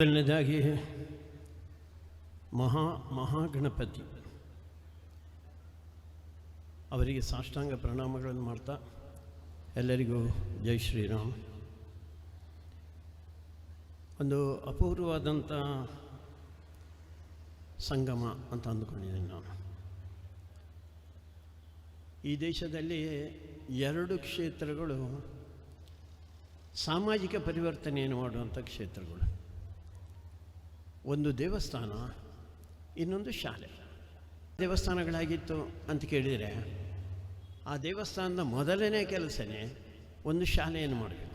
ಮೊದಲನೇದಾಗಿ ಮಹಾ ಮಹಾಗಣಪತಿ. ಅವರಿಗೆ ಸಾಷ್ಟಾಂಗ ಪ್ರಣಾಮಗಳನ್ನು ಮಾಡ್ತಾ ಎಲ್ಲರಿಗೂ ಜೈ ಶ್ರೀರಾಮ್. ಒಂದು ಅಪೂರ್ವವಾದಂಥ ಸಂಗಮ ಅಂತ ಅಂದುಕೊಂಡಿದ್ದೀನಿ ನಾನು. ಈ ದೇಶದಲ್ಲಿ ಎರಡು ಕ್ಷೇತ್ರಗಳು ಸಾಮಾಜಿಕ ಪರಿವರ್ತನೆಯನ್ನು ಮಾಡುವಂಥ ಕ್ಷೇತ್ರಗಳು. ಒಂದು ದೇವಸ್ಥಾನ, ಇನ್ನೊಂದು ಶಾಲೆ. ದೇವಸ್ಥಾನಗಳಾಗಿತ್ತು ಅಂತ ಕೇಳಿದರೆ, ಆ ದೇವಸ್ಥಾನದ ಮೊದಲನೇ ಕೆಲಸನೇ ಒಂದು ಶಾಲೆಯನ್ನು ಮಾಡಬೇಕು.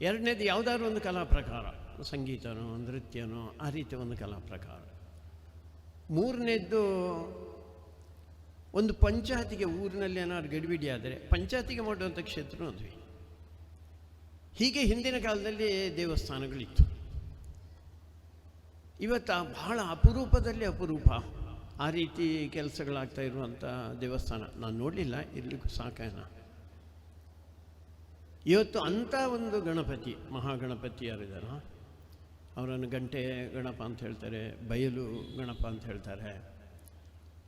ಎರಡನೇದು ಯಾವುದಾದ್ರು ಒಂದು ಕಲಾ ಪ್ರಕಾರ, ಸಂಗೀತನೋ, ನೃತ್ಯನೋ, ಆ ರೀತಿ ಒಂದು ಕಲಾ ಪ್ರಕಾರ. ಮೂರನೇದ್ದು ಒಂದು ಪಂಚಾಯತಿಗೆ ಊರಿನಲ್ಲಿ ಏನಾದ್ರು ಗಡಿಬಿಡಿ ಆದರೆ, ಪಂಚಾಯತಿಗೆ ಮಾಡುವಂಥ ಕ್ಷೇತ್ರ ಅದ್ವಿ ಹೀಗೆ ಹಿಂದಿನ ಕಾಲದಲ್ಲಿ ದೇವಸ್ಥಾನಗಳಿತ್ತು. ಇವತ್ತು ಬಹಳ ಅಪರೂಪದಲ್ಲಿ ಅಪರೂಪ. ಆ ರೀತಿ ಕೆಲಸಗಳಾಗ್ತಾ ಇರುವಂಥ ದೇವಸ್ಥಾನ. ನಾನು ನೋಡಲಿಲ್ಲ, ಇರಲಿಕ್ಕೂ ಸಾಕಾಯನ ಇವತ್ತು ಅಂಥ ಒಂದು ಗಣಪತಿ ಮಹಾಗಣಪತಿ ಯಾರಿದಾರ ಅವರನ್ನು ಗಂಟೆ ಗಣಪ ಅಂತ ಹೇಳ್ತಾರೆ, ಬಯಲು ಗಣಪ ಅಂತ ಹೇಳ್ತಾರೆ.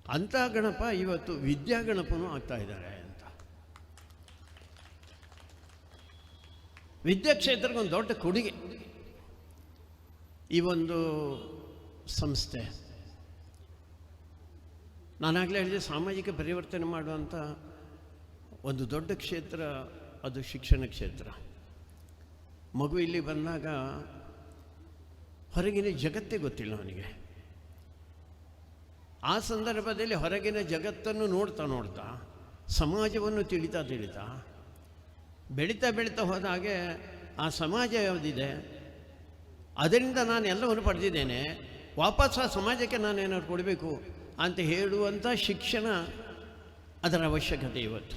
ಅಂಥ ಗಣಪ ಇವತ್ತು ವಿದ್ಯಾ ಗಣಪನೂ ಆಗ್ತಾ ಇದ್ದಾರೆ ಅಂತ. ವಿದ್ಯಾಕ್ಷೇತ್ರಕ್ಕೊಂದು ದೊಡ್ಡ ಕೊಡುಗೆ. ಈ ಒಂದು ಸಂಸ್ಥೆ. ನಾನಾಗಲೇ ಹೇಳಿದೆ, ಸಾಮಾಜಿಕ ಪರಿವರ್ತನೆ ಮಾಡುವಂಥ ಒಂದು ದೊಡ್ಡ ಕ್ಷೇತ್ರ ಅದು ಶಿಕ್ಷಣ ಕ್ಷೇತ್ರ. ಮಗು ಇಲ್ಲಿ ಬಂದಾಗ ಹೊರಗಿನ ಜಗತ್ತೇ ಗೊತ್ತಿಲ್ಲ ಅವನಿಗೆ. ಆ ಸಂದರ್ಭದಲ್ಲಿ ಹೊರಗಿನ ಜಗತ್ತನ್ನು ನೋಡ್ತಾ ನೋಡ್ತಾ, ಸಮಾಜವನ್ನು ತಿಳಿತಾ ತಿಳಿತಾ, ಬೆಳೀತಾ ಬೆಳೀತಾ ಹೋದಾಗೆ ಆ ಸಮಾಜ ಯಾವುದಿದೆ? ಅದರಿಂದ ನಾನು ಎಲ್ಲವನ್ನು ಪಡೆದಿದ್ದೇನೆ. ವಾಪಸ್ ಆ ಸಮಾಜಕ್ಕೆ ನಾನು ಏನಾದ್ರು ಕೊಡಬೇಕು ಅಂತ ಹೇಳುವಂಥ ಶಿಕ್ಷಣ ಅದರ ಅವಶ್ಯಕತೆ ಇವತ್ತು.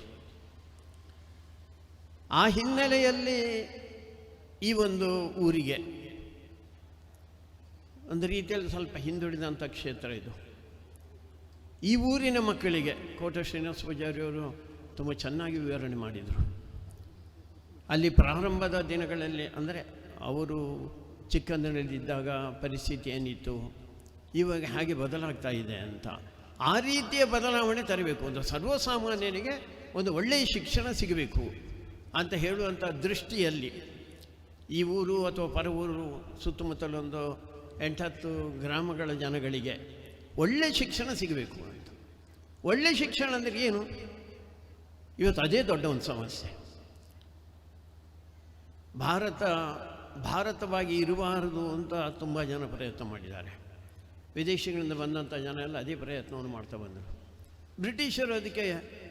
ಆ ಹಿನ್ನೆಲೆಯಲ್ಲಿ ಈ ಒಂದು ಊರಿಗೆ ಒಂದು ರೀತಿಯಲ್ಲಿ ಸ್ವಲ್ಪ ಹಿಂದುಳಿದಂಥ ಕ್ಷೇತ್ರ ಇದು. ಈ ಊರಿನ ಮಕ್ಕಳಿಗೆ ಕೋಟ ಶ್ರೀನಿವಾಸ ಪೂಜಾರಿಯವರು ತುಂಬ ಚೆನ್ನಾಗಿ ವಿವರಣೆ ಮಾಡಿದರು. ಅಲ್ಲಿ ಪ್ರಾರಂಭದ ದಿನಗಳಲ್ಲಿ ಅಂದರೆ ಅವರು ಚಿಕ್ಕಂದಿನಲ್ಲಿದ್ದಾಗ ಪರಿಸ್ಥಿತಿ ಏನಿತ್ತು ಇವಾಗ ಹಾಗೆ ಬದಲಾಗ್ತಾ ಇದೆ ಅಂತ. ಆ ರೀತಿಯ ಬದಲಾವಣೆ ತರಬೇಕು. ಒಂದು ಸರ್ವಸಾಮಾನ್ಯನಿಗೆ ಒಂದು ಒಳ್ಳೆಯ ಶಿಕ್ಷಣ ಸಿಗಬೇಕು ಅಂತ ಹೇಳುವಂಥ ದೃಷ್ಟಿಯಲ್ಲಿ ಈ ಊರು ಅಥವಾ ಪರ ಊರು ಸುತ್ತಮುತ್ತಲೊಂದು ಎಂಟತ್ತು ಗ್ರಾಮಗಳ ಜನಗಳಿಗೆ ಒಳ್ಳೆಯ ಶಿಕ್ಷಣ ಸಿಗಬೇಕು ಅಂತ. ಒಳ್ಳೆಯ ಶಿಕ್ಷಣ ಅಂದರೆ ಏನು? ಇವತ್ತು ಅದೇ ದೊಡ್ಡ ಒಂದು ಸಮಸ್ಯೆ. ಭಾರತ ಭಾರತವಾಗಿ ಇರಬಾರದು ಅಂತ ತುಂಬ ಜನ ಪ್ರಯತ್ನ ಮಾಡಿದ್ದಾರೆ. ವಿದೇಶಗಳಿಂದ ಬಂದಂಥ ಜನ ಎಲ್ಲ ಅದೇ ಪ್ರಯತ್ನವನ್ನು ಮಾಡ್ತಾ ಬಂದರು. ಬ್ರಿಟಿಷರು ಅದಕ್ಕೆ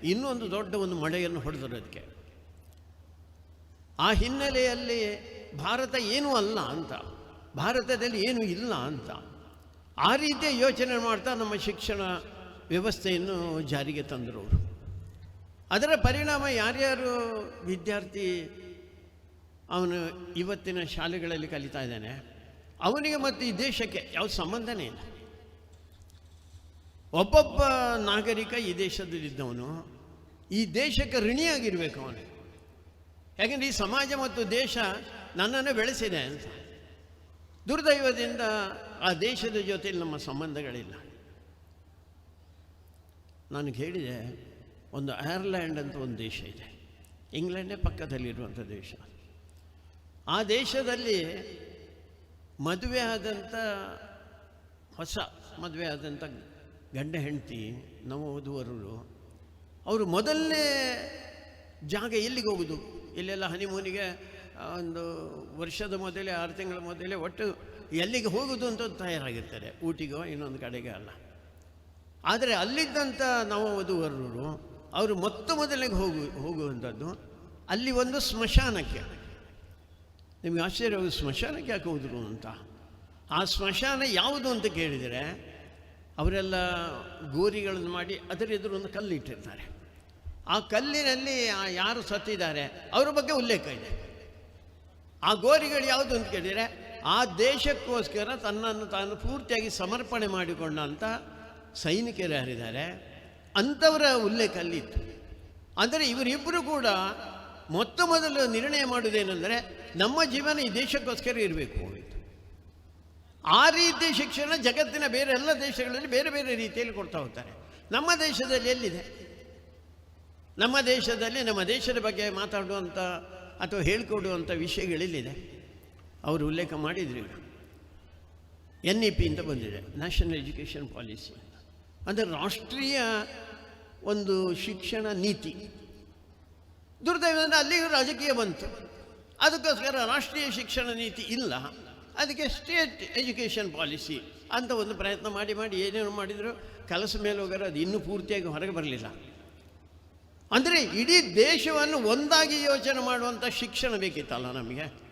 ಇನ್ನೊಂದು ದೊಡ್ಡ ಒಂದು ಮಳೆಯನ್ನು ಹೊಡೆದರು ಅದಕ್ಕೆ. ಆ ಹಿನ್ನೆಲೆಯಲ್ಲಿ ಭಾರತ ಏನೂ ಅಲ್ಲ ಅಂತ, ಭಾರತದಲ್ಲಿ ಏನೂ ಇಲ್ಲ ಅಂತ ಆ ರೀತಿಯ ಯೋಚನೆ ಮಾಡ್ತಾ ನಮ್ಮ ಶಿಕ್ಷಣ ವ್ಯವಸ್ಥೆಯನ್ನು ಜಾರಿಗೆ ತಂದರು ಅದರ ಪರಿಣಾಮ ಯಾರ್ಯಾರು ವಿದ್ಯಾರ್ಥಿ ಅವನು ಇವತ್ತಿನ ಶಾಲೆಗಳಲ್ಲಿ ಕಲಿತಾ ಇದ್ದಾನೆ. ಅವನಿಗೆ ಮತ್ತು ಈ ದೇಶಕ್ಕೆ ಯಾವ ಸಂಬಂಧನೇ ಇಲ್ಲ. ಒಬ್ಬೊಬ್ಬ ನಾಗರಿಕ ಈ ದೇಶದಲ್ಲಿದ್ದವನು, ಈ ದೇಶಕ್ಕೆ ಋಣಿಯಾಗಿರಬೇಕು ಅವನು. ಯಾಕೆಂದರೆ ಈ ಸಮಾಜ ಮತ್ತು ದೇಶ ನನ್ನನ್ನು ಬೆಳೆಸಿದೆ ಅಂತ. ದುರ್ದೈವದಿಂದ ಆ ದೇಶದ ಜೊತೆಯಲ್ಲಿ ನಮ್ಮ ಸಂಬಂಧಗಳಿಲ್ಲ. ನಾನು ಹೇಳಿದೆ ಒಂದು ಐರ್ಲ್ಯಾಂಡ್ ಅಂತ ಒಂದು ದೇಶ ಇದೆ. ಇಂಗ್ಲೆಂಡೇ ಪಕ್ಕದಲ್ಲಿರುವಂಥ ದೇಶ. ಆ ದೇಶದಲ್ಲಿ ಮದುವೆ ಆದಂಥ ಹೊಸ ಮದುವೆ ಆದಂಥ ಗಂಡ ಹೆಂಡತಿ ನವವಧುವರರು ಅವರು ಮೊದಲನೇ ಜಾಗ ಎಲ್ಲಿಗೆ ಹೋಗೋದು? ಇಲ್ಲೆಲ್ಲ ಹನಿಮೂನಿಗೆ ಒಂದು ವರ್ಷದ ಮೊದಲೇ, ಆರು ತಿಂಗಳ ಮೊದಲೇ ಒಟ್ಟು ಎಲ್ಲಿಗೆ ಹೋಗೋದು ಅಂತ ತಯಾರಾಗಿರ್ತಾರೆ. ಊಟಿಗೋ, ಇನ್ನೊಂದು ಕಡೆಗೆ ಅಲ್ಲ. ಆದರೆ ಅಲ್ಲಿದ್ದಂಥ ನವವಧುವರರು ಅವರು ಮೊತ್ತ ಮೊದಲಿಗೆ ಹೋಗು, ಹೋಗುವಂಥದ್ದು ಅಲ್ಲಿ ಒಂದು ಸ್ಮಶಾನಕ್ಕೆ. ನಿಮಗೆ ಆಶ್ಚರ್ಯ ಸ್ಮಶಾನಕ್ಕೆ ಯಾಕೆ ಹೋದರು ಅಂತ? ಆ ಸ್ಮಶಾನ ಯಾವುದು ಅಂತ ಕೇಳಿದರೆ, ಅವರೆಲ್ಲ ಗೋರಿಗಳನ್ನು ಮಾಡಿ ಅದರ ಎದುರು ಒಂದು ಕಲ್ಲು ಇಟ್ಟಿರ್ತಾರೆ. ಆ ಕಲ್ಲಿನಲ್ಲಿ ಆ ಯಾರು ಸತ್ತಿದ್ದಾರೆ, ಅವರ ಬಗ್ಗೆ ಉಲ್ಲೇಖ ಇದೆ. ಆ ಗೋರಿಗಳು ಯಾವುದು ಅಂತ ಕೇಳಿದರೆ, ಆ ದೇಶಕ್ಕೋಸ್ಕರ ತನ್ನನ್ನು ತಾನು ಪೂರ್ತಿಯಾಗಿ ಸಮರ್ಪಣೆ ಮಾಡಿಕೊಂಡಂಥ ಸೈನಿಕರು ಯಾರಿದ್ದಾರೆ, ಅಂಥವರ ಉಲ್ಲೇಖ ಅಲ್ಲಿತ್ತು. ಅಂದರೆ ಇವರಿಬ್ಬರು ಕೂಡ ಮೊತ್ತ ಮೊದಲು ನಿರ್ಣಯ ಮಾಡುವುದೇನೆಂದರೆ ನಮ್ಮ ಜೀವನ ಈ ದೇಶಕ್ಕೋಸ್ಕರ ಇರಬೇಕು ಆ ರೀತಿ ಶಿಕ್ಷಣ ಜಗತ್ತಿನ ಬೇರೆ ಎಲ್ಲ ದೇಶಗಳಲ್ಲಿ ಬೇರೆ ಬೇರೆ ರೀತಿಯಲ್ಲಿ ಕೊಡ್ತಾ ಹೋಗ್ತಾರೆ. ನಮ್ಮ ದೇಶದಲ್ಲಿ ಎಲ್ಲಿದೆ? ನಮ್ಮ ದೇಶದಲ್ಲಿ ನಮ್ಮ ದೇಶದ ಬಗ್ಗೆ ಮಾತಾಡುವಂಥ ಅಥವಾ ಹೇಳಿಕೊಡುವಂಥ ವಿಷಯಗಳೆಲ್ಲಿದೆ. ಅವರು ಉಲ್ಲೇಖ ಮಾಡಿದ್ರು ಎನ್ ಇ ಪಿ ಅಂತ ಬಂದಿದೆ ನ್ಯಾಷನಲ್ ಎಜುಕೇಷನ್ ಪಾಲಿಸಿ ಅಂದರೆ ರಾಷ್ಟ್ರೀಯ ಒಂದು ಶಿಕ್ಷಣ ನೀತಿ. ದುರ್ದೈವದಿಂದ ಅಲ್ಲಿಗೂ ರಾಜಕೀಯ ಬಂತು. ಅದಕ್ಕೋಸ್ಕರ ರಾಷ್ಟ್ರೀಯ ಶಿಕ್ಷಣ ನೀತಿ ಇಲ್ಲ. ಅದಕ್ಕೆ ಸ್ಟೇಟ್ ಎಜುಕೇಷನ್ ಪಾಲಿಸಿ ಅಂತ ಒಂದು ಪ್ರಯತ್ನ ಮಾಡಿ ಮಾಡಿ ಏನೇನು ಮಾಡಿದ್ರು. ಕೆಲಸ ಮೇಲೆ ಹೋಗೋರು ಅದು ಇನ್ನೂ ಪೂರ್ತಿಯಾಗಿ ಹೊರಗೆ ಬರಲಿಲ್ಲ. ಅಂದರೆ ಇಡೀ ದೇಶವನ್ನು ಒಂದಾಗಿ ಯೋಚನೆ ಮಾಡುವಂಥ ಶಿಕ್ಷಣ ಬೇಕಿತ್ತಲ್ಲ ನಮಗೆ?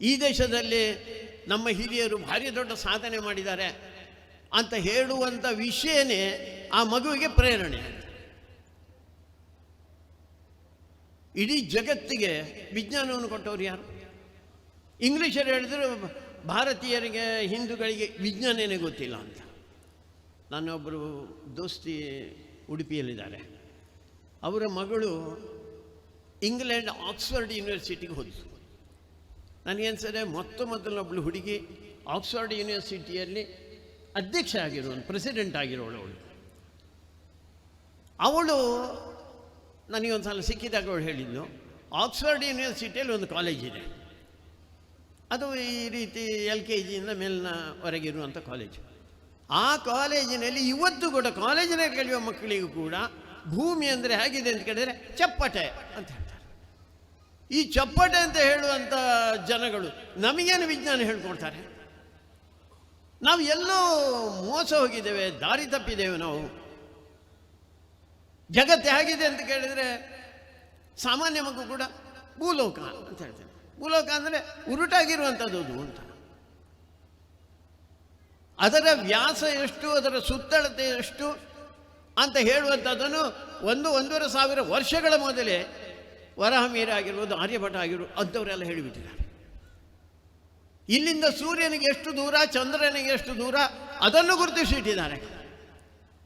ಈ ದೇಶದಲ್ಲಿ ನಮ್ಮ ಹಿರಿಯರು ಭಾರಿ ದೊಡ್ಡ ಸಾಧನೆ ಮಾಡಿದ್ದಾರೆ ಅಂತ ಹೇಳುವಂಥ ವಿಷಯನೇ ಆ ಮಗುವಿಗೆ ಪ್ರೇರಣೆ. ಇಡೀ ಜಗತ್ತಿಗೆ ವಿಜ್ಞಾನವನ್ನು ಕೊಟ್ಟವರು ಯಾರು? ಇಂಗ್ಲೀಷರು ಹೇಳಿದ್ರು, ಭಾರತೀಯರಿಗೆ, ಹಿಂದೂಗಳಿಗೆ ವಿಜ್ಞಾನನೇ ಗೊತ್ತಿಲ್ಲ ಅಂತ. ನನ್ನೊಬ್ಬರು ದೋಸ್ತಿ ಉಡುಪಿಯಲ್ಲಿದ್ದಾರೆ. ಅವರ ಮಗಳು ಇಂಗ್ಲೆಂಡ್, ಆಕ್ಸ್ಫರ್ಡ್ ಯೂನಿವರ್ಸಿಟಿಗೆ ಹೋದ್ಲು. ನನಗೇನ್ಸರೆ ಮೊತ್ತ ಮೊದಲೊಬ್ಬಳು ಹುಡುಗಿ ಆಕ್ಸ್ಫರ್ಡ್ ಯೂನಿವರ್ಸಿಟಿಯಲ್ಲಿ ಅಧ್ಯಕ್ಷ ಆಗಿರೋನು ಪ್ರೆಸಿಡೆಂಟ್ ಆಗಿರೋಳು ಅವಳು. ಅವಳು ನನಗೊಂದು ಸಲ ಸಿಕ್ಕಿದಾಗ ಅವಳು ಹೇಳಿದ್ದು ಆಕ್ಸ್ಫರ್ಡ್ ಯೂನಿವರ್ಸಿಟಿಯಲ್ಲಿ ಒಂದು ಕಾಲೇಜ್ ಇದೆ. ಅದು ಈ ರೀತಿ ಎಲ್ ಕೆ ಜಿಯಿಂದ ಮೇಲಿನವರೆಗಿರುವಂಥ ಕಾಲೇಜು. ಆ ಕಾಲೇಜಿನಲ್ಲಿ ಇವತ್ತು ಕೂಡ ಕಾಲೇಜಿನಲ್ಲಿ ಕಲಿಯುವ ಮಕ್ಕಳಿಗೂ ಕೂಡ ಭೂಮಿ ಅಂದರೆ ಹೇಗಿದೆ ಅಂತ ಕೇಳಿದರೆ ಚಪ್ಪಟೆ ಅಂತ ಹೇಳ್ತಾರೆ. ಈ ಚಪ್ಪಟೆ ಅಂತ ಹೇಳುವಂಥ ಜನಗಳು ನಮಗೇನು ವಿಜ್ಞಾನ ಹೇಳ್ಕೊಡ್ತಾರೆ? ನಾವು ಎಲ್ಲೋ ಮೋಸ ಹೋಗಿದ್ದೇವೆ, ದಾರಿ ತಪ್ಪಿದ್ದೇವೆ ನಾವು. ಜಗತ್ತು ಹೇಗಿದೆ ಅಂತ ಕೇಳಿದರೆ ಸಾಮಾನ್ಯ ಮಗು ಕೂಡ ಭೂಲೋಕ ಅಂತ ಹೇಳ್ತೇನೆ. ಭೂಲೋಕ ಅಂದರೆ ಉರುಟಾಗಿರುವಂಥದ್ದು ಅದು ಅಂತ. ಅದರ ವ್ಯಾಸ ಎಷ್ಟು, ಅದರ ಸುತ್ತಳತೆ ಎಷ್ಟು ಅಂತ ಹೇಳುವಂಥದ್ದನ್ನು ಒಂದು ಒಂದೂವರೆ ಸಾವಿರ ವರ್ಷಗಳ ಮೊದಲೇ ವರಹಮೀರ ಆಗಿರ್ಬೋದು, ಆರ್ಯಭಟ ಆಗಿರ್ಬೋದು ಅಂಥವರೆಲ್ಲ ಹೇಳಿಬಿಟ್ಟಿದ್ದಾರೆ. ಇಲ್ಲಿಂದ ಸೂರ್ಯನಿಗೆ ಎಷ್ಟು ದೂರ, ಚಂದ್ರನಿಗೆ ಎಷ್ಟು ದೂರ ಅದನ್ನು ಗುರುತಿಸಿಟ್ಟಿದ್ದಾರೆ.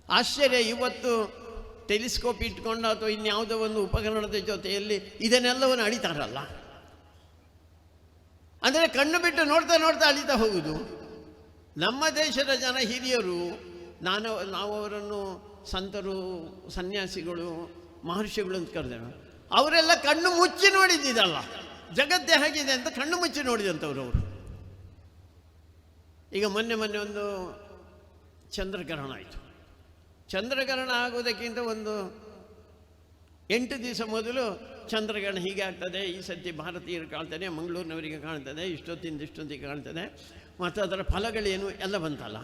ಆಶ್ಚರ್ಯ, ಇವತ್ತು ಟೆಲಿಸ್ಕೋಪ್ ಇಟ್ಕೊಂಡು ಅಥವಾ ಇನ್ಯಾವುದೋ ಒಂದು ಉಪಕರಣದ ಜೊತೆಯಲ್ಲಿ ಇದನ್ನೆಲ್ಲವನ್ನು ಅಳಿತಾರಲ್ಲ? ಅಂದರೆ ಕಣ್ಣು ಬಿಟ್ಟು ನೋಡ್ತಾ ನೋಡ್ತಾ ಅಳಿತಾ ಹೋಗುದು. ನಮ್ಮ ದೇಶದ ಜನ ಹಿರಿಯರು, ನಾನು, ನಾವು ಅವರನ್ನು ಸಂತರು, ಸನ್ಯಾಸಿಗಳು, ಮಹರ್ಷಿಗಳು ಅಂತ ಕರೆದೇವೆ. ಅವರೆಲ್ಲ ಕಣ್ಣು ಮುಚ್ಚಿ ನೋಡಿದ್ದಿದಲ್ಲ. ಜಗತ್ತೇ ಹೇಗಿದೆ ಅಂತ ಕಣ್ಣು ಮುಚ್ಚಿ ನೋಡಿದಂಥವ್ರು ಅವರು. ಈಗ ಮೊನ್ನೆ ಮೊನ್ನೆ ಒಂದು ಚಂದ್ರಗ್ರಹಣ ಆಯಿತು. ಚಂದ್ರಗ್ರಹಣ ಆಗೋದಕ್ಕಿಂತ ಒಂದು ಎಂಟು ದಿವಸ ಮೊದಲು ಚಂದ್ರಗ್ರಹಣ ಹೀಗೆ ಆಗ್ತದೆ. ಈ ಸತಿ ಭಾರತೀಯರು ಕಾಣ್ತಾನೆ, ಮಂಗಳೂರಿನವರಿಗೆ ಕಾಣ್ತದೆ, ಇಷ್ಟೊತ್ತಿಂದ ಇಷ್ಟೊತ್ತಿಗೆ ಕಾಣ್ತದೆ. ಮತ್ತು ಅದರ ಫಲಗಳೇನು ಎಲ್ಲ ಬಂತಲ್ಲ.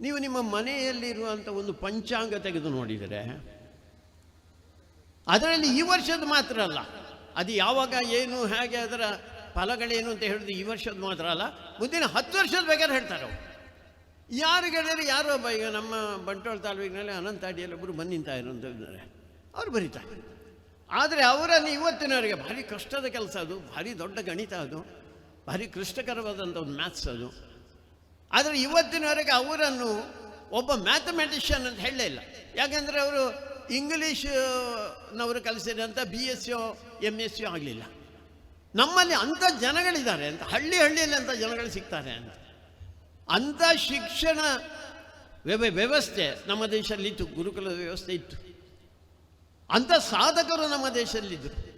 ನೀವು ನಿಮ್ಮ ಮನೆಯಲ್ಲಿರುವಂಥ ಒಂದು ಪಂಚಾಂಗ ತೆಗೆದು ನೋಡಿದರೆ, ಅದರಲ್ಲಿ ಈ ವರ್ಷದ ಮಾತ್ರ ಅಲ್ಲ. ಅದು ಯಾವಾಗ ಏನು, ಹೇಗೆ ಅದರ ಫಲಗಳೇನು ಅಂತ ಹೇಳಿದ್ರು ಈ ವರ್ಷದ ಮಾತ್ರ ಅಲ್ಲ. ಮುಂದಿನ ಹತ್ತು ವರ್ಷದ ಬೇಕಾದ್ರೆ ಹೇಳ್ತಾರೆ ಅವರು. ಯಾರು ಹೇಳಿದ್ರೆ ಯಾರೋ ಒಬ್ಬ ಈಗ ನಮ್ಮ ಬಂಟೋಳ ತಾಲೂಕಿನಲ್ಲಿ ಅನಂತ ಅಡಿಯಲ್ಲಿ ಒಬ್ಬರು ಬಂದು ನಿಂತ ಇದ್ದಾರೆ ಅವ್ರು ಬರೀತಾರೆ. ಆದರೆ ಅವರನ್ನು ಇವತ್ತಿನವರಿಗೆ ಭಾರಿ ಕಷ್ಟದ ಕೆಲಸ ಅದು, ಭಾರಿ ದೊಡ್ಡ ಗಣಿತ ಅದು, ಭಾರಿ ಕ್ಲಿಷ್ಟಕರವಾದಂಥ ಒಂದು ಮ್ಯಾಥ್ಸ್ ಅದು. ಆದರೆ ಇವತ್ತಿನವರೆಗೆ ಅವರನ್ನು ಒಬ್ಬ ಮ್ಯಾಥಮೆಟಿಷಿಯನ್ ಅಂತ ಹೇಳಲೇ ಇಲ್ಲ. ಯಾಕೆಂದರೆ ಅವರು ಇಂಗ್ಲೀಷ್ನವರು ಕಲಿಸಿದಂಥ B S C M S C ಆಗಲಿಲ್ಲ. ನಮ್ಮಲ್ಲಿ ಅಂಥ ಜನಗಳಿದ್ದಾರೆ ಅಂತ, ಹಳ್ಳಿ ಹಳ್ಳಿಯಲ್ಲಿ ಅಂಥ ಜನಗಳು ಸಿಗ್ತಾರೆ ಅಂತ. ಅಂಥ ಶಿಕ್ಷಣ ವ್ಯವ ವ್ಯವಸ್ಥೆ ನಮ್ಮ ದೇಶದಲ್ಲಿ ಇತ್ತು ಗುರುಕುಲದ ವ್ಯವಸ್ಥೆ ಇತ್ತು. ಅಂಥ ಸಾಧಕರು ನಮ್ಮ ದೇಶದಲ್ಲಿದ್ದರು.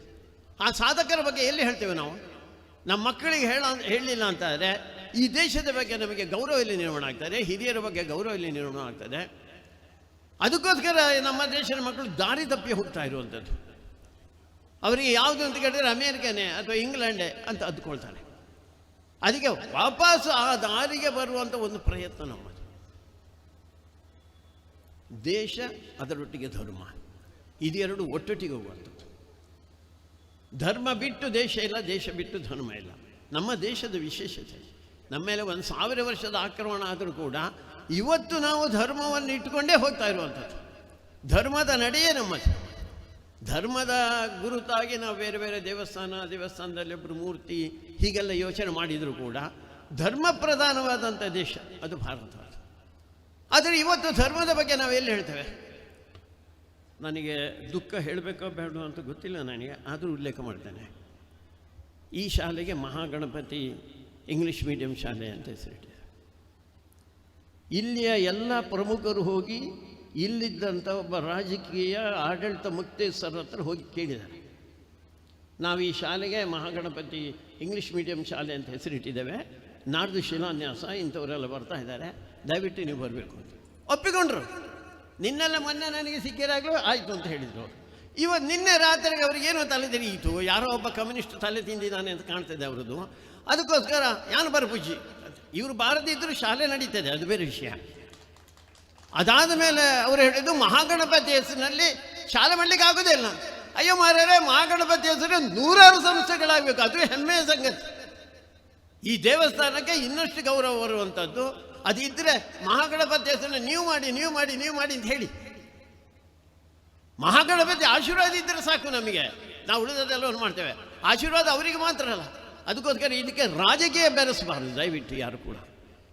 ಆ ಸಾಧಕರ ಬಗ್ಗೆ ಎಲ್ಲಿ ಹೇಳ್ತೇವೆ ನಾವು? ನಮ್ಮ ಮಕ್ಕಳಿಗೆ ಹೇಳ, ಹೇಳಲಿಲ್ಲ ಅಂತಾದರೆ, ಈ ದೇಶದ ಬಗ್ಗೆ ನಮಗೆ ಗೌರವ ಇಲ್ಲಿ ನಿರ್ಮಾಣ ಆಗ್ತದೆ? ಹಿರಿಯರ ಬಗ್ಗೆ ಗೌರವ ಇಲ್ಲಿ ನಿರ್ಮಾಣ ಆಗ್ತದೆ? ಅದಕ್ಕೋಸ್ಕರ ನಮ್ಮ ದೇಶದ ಮಕ್ಕಳು ದಾರಿ ತಪ್ಪಿ ಹೋಗ್ತಾ ಇರುವಂಥದ್ದು. ಅವರಿಗೆ ಯಾವುದು ಅಂತ ಕೇಳಿದ್ರೆ ಅಮೇರಿಕನೇ ಅಥವಾ ಇಂಗ್ಲೆಂಡೇ ಅಂತ ಅಂದ್ಕೊಳ್ತಾರೆ. ಅದಕ್ಕೆ ವಾಪಸ್ ಆ ದಾರಿಗೆ ಬರುವಂಥ ಒಂದು ಪ್ರಯತ್ನ ನಮ್ಮದು ದೇಶ ಅದರೊಟ್ಟಿಗೆ ಧರ್ಮ. ಇದೆರಡು ಒಟ್ಟೊಟ್ಟಿಗೆ ಹೋಗುವಂಥದ್ದು. ಧರ್ಮ ಬಿಟ್ಟು ದೇಶ ಇಲ್ಲ, ದೇಶ ಬಿಟ್ಟು ಧರ್ಮ ಇಲ್ಲ. ನಮ್ಮ ದೇಶದ ವಿಶೇಷತೆ. ನಮ್ಮ ಮೇಲೆ ಒಂದು ಸಾವಿರ ವರ್ಷದ ಆಕ್ರಮಣ ಆದರೂ ಕೂಡ ಇವತ್ತು ನಾವು ಧರ್ಮವನ್ನು ಇಟ್ಟುಕೊಂಡೇ ಹೋಗ್ತಾ ಇರುವಂಥದ್ದು. ಧರ್ಮದ ನಡೆಯೇ ನಮ್ಮದು ಧರ್ಮದ ಗುರುತಾಗಿ ನಾವು ಬೇರೆ ಬೇರೆ ದೇವಸ್ಥಾನ, ದೇವಸ್ಥಾನದಲ್ಲಿ ಒಬ್ಬರು ಮೂರ್ತಿ, ಹೀಗೆಲ್ಲ ಯೋಚನೆ ಮಾಡಿದರೂ ಕೂಡ ಧರ್ಮ ಪ್ರಧಾನವಾದಂಥ ದೇಶ, ಅದು ಭಾರತ ಆದರೆ ಇವತ್ತು ಧರ್ಮದ ಬಗ್ಗೆ ನಾವು ಎಲ್ಲಿ ಹೇಳ್ತೇವೆ? ನನಗೆ ದುಃಖ ಹೇಳಬೇಕೋ ಬೇಡ ಅಂತ ಗೊತ್ತಿಲ್ಲ ನನಗೆ, ಆದರೂ ಉಲ್ಲೇಖ ಮಾಡ್ತೇನೆ. ಈ ಶಾಲೆಗೆ ಮಹಾಗಣಪತಿ ಇಂಗ್ಲೀಷ್ ಮೀಡಿಯಂ ಶಾಲೆ ಅಂತ ಹೆಸರಿಟ್ಟಿದೆ ಇಲ್ಲಿಯ ಎಲ್ಲ ಪ್ರಮುಖರು ಹೋಗಿ ಇಲ್ಲಿದ್ದಂಥ ಒಬ್ಬ ರಾಜಕೀಯ ಆಡಳಿತ ಮುಕ್ತೇಶ್ವರ ಹತ್ರ ಹೋಗಿ ಕೇಳಿದ್ದಾರೆ. ನಾವು ಈ ಶಾಲೆಗೆ ಮಹಾಗಣಪತಿ ಇಂಗ್ಲೀಷ್ ಮೀಡಿಯಂ ಶಾಲೆ ಅಂತ ಹೆಸರಿಟ್ಟಿದ್ದೇವೆ. ನಾಡ್ದು ಶಿಲಾನ್ಯಾಸ ಇಂಥವರೆಲ್ಲ ಬರ್ತಾ ಇದ್ದಾರೆ. ದಯವಿಟ್ಟು ನೀವು ಬರಬೇಕು ಅಂತ. ಒಪ್ಪಿಕೊಂಡ್ರು. ನಿನ್ನೆಲ್ಲ ಮೊನ್ನೆ ನನಗೆ ಸಿಕ್ಕಿದಾಗಲೂ ಆಯಿತು ಅಂತ ಹೇಳಿದರು. ಇವತ್ತು ನಿನ್ನೆ ರಾತ್ರಿಗೆ ಅವರಿಗೇನೋ ತಲೆ ತಿರುಗಿತು. ಯಾರೋ ಒಬ್ಬ ಕಮ್ಯುನಿಸ್ಟ್ ತಲೆ ತಿಂದಿದ್ದಾನೆ ಅಂತ ಕಾಣ್ತದೆ ಅವರದ್ದು. ಅದಕ್ಕೋಸ್ಕರ ಯಾನು ಬರಪೂಜಿ. ಇವರು ಬಾರದಿದ್ದರೂ ಶಾಲೆ ನಡೀತದೆ. ಅದು ಬೇರೆ ವಿಷಯ. ಅದಾದ ಮೇಲೆ ಅವರು ಹೇಳಿದ್ದು ಮಹಾಗಣಪತಿ ಹೆಸರಿನಲ್ಲಿ ಶಾಲೆ ಮಾಡಲಿಕ್ಕೆ ಆಗೋದಿಲ್ಲ ಅಯ್ಯೋ ಮಾರ್ಯರೇ ಮಹಾಗಣಪತಿ ಹೆಸರು ನೂರಾರು ಸಂಸ್ಥೆಗಳಾಗಬೇಕು. ಅದು ಹೆಮ್ಮೆಯ ಸಂಗತಿ. ಈ ದೇವಸ್ಥಾನಕ್ಕೆ ಇನ್ನಷ್ಟು ಗೌರವ ಬರುವಂಥದ್ದು ಅದಿದ್ದರೆ ಮಹಾಗಣಪತಿ ಹೆಸರನ್ನು ನೀವು ಮಾಡಿ ನೀವು ಮಾಡಿ ನೀವು ಮಾಡಿ ಅಂತ ಹೇಳಿ. ಮಹಾಗಣಪತಿ ಆಶೀರ್ವಾದ ಇದ್ದರೆ ಸಾಕು ನಮಗೆ. ನಾವು ಉಳಿದದೆಲ್ಲವನ್ನು ಮಾಡ್ತೇವೆ. ಆಶೀರ್ವಾದ ಅವರಿಗೆ ಮಾತ್ರ ಅಲ್ಲ. ಅದಕ್ಕೋಸ್ಕರ ಇದಕ್ಕೆ ರಾಜಕೀಯ ಬೆರೆಸಬಾರದು. ದಯವಿಟ್ಟು ಯಾರು ಕೂಡ.